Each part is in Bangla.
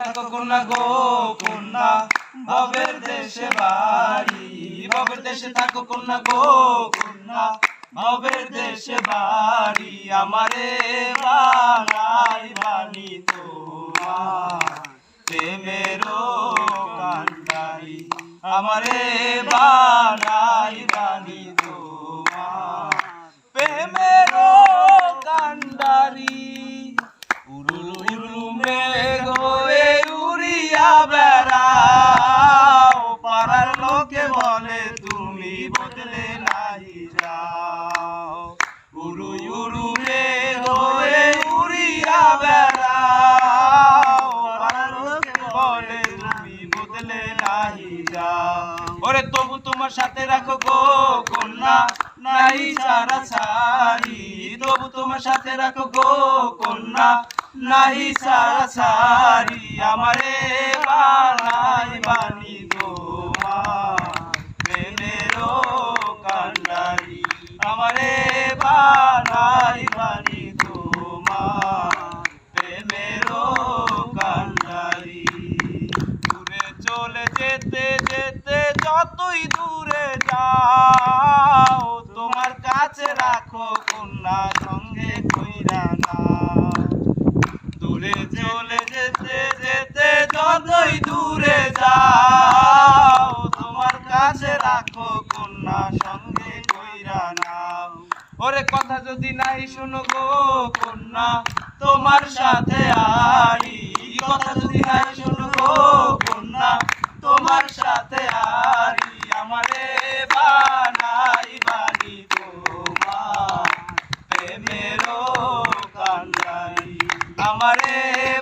কন্যা গো কন্যা, ভবের দেশে বাড়ি। ভবের দেশে থাকো কন্যা গো কন্যা, ভবের দেশে বাড়ি। আমারে বানাই বানি তোমার। প্রেমেরও আমারে লোকে বলে, তুমি বদলে নাই যাও। উরু উরু মেঘ হয়ে উড়িয়া বেড়াও। লোকে বলে, তুমি বদলে নাই যাও। ওরে তবু তোমার সাথে রাখো গো, কন্যা, নাই সারা সারি তবু তোমার সাথে রাখো গো, কন্যা, নাই সারা সারি আমারে বানাই বানি তোমার প্রেমেরও কান্ডারি আমারে প্রেমেরও কান্ডারি। দূরে চলে যেতে যেতে যতই দূরে যাও, তোমার কাছে রাখো কন্যা সঙ্গে কইরা না দূরে চলে যেতে যেতে যতই দূরে যাও ওরে কথা যদি নাই শুনো গো কন্যা, তোমার সাথে আরি কথা যদি নাই শুনো গো কন্যা, তোমার সাথে আরি আমারে বানাই বানি কান্ডারি। আমারে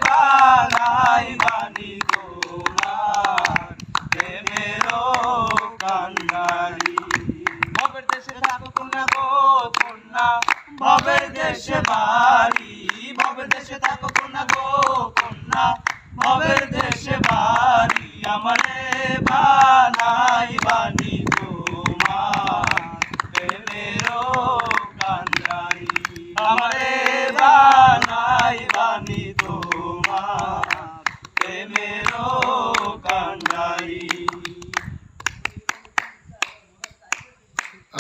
বানাই বানি ভবের দেশে থাকো কন্যা গো দেশে বাড়ি ভবের দেশে থাকো কন্যা গো কন্যা। দেশে বাড়ি আমারে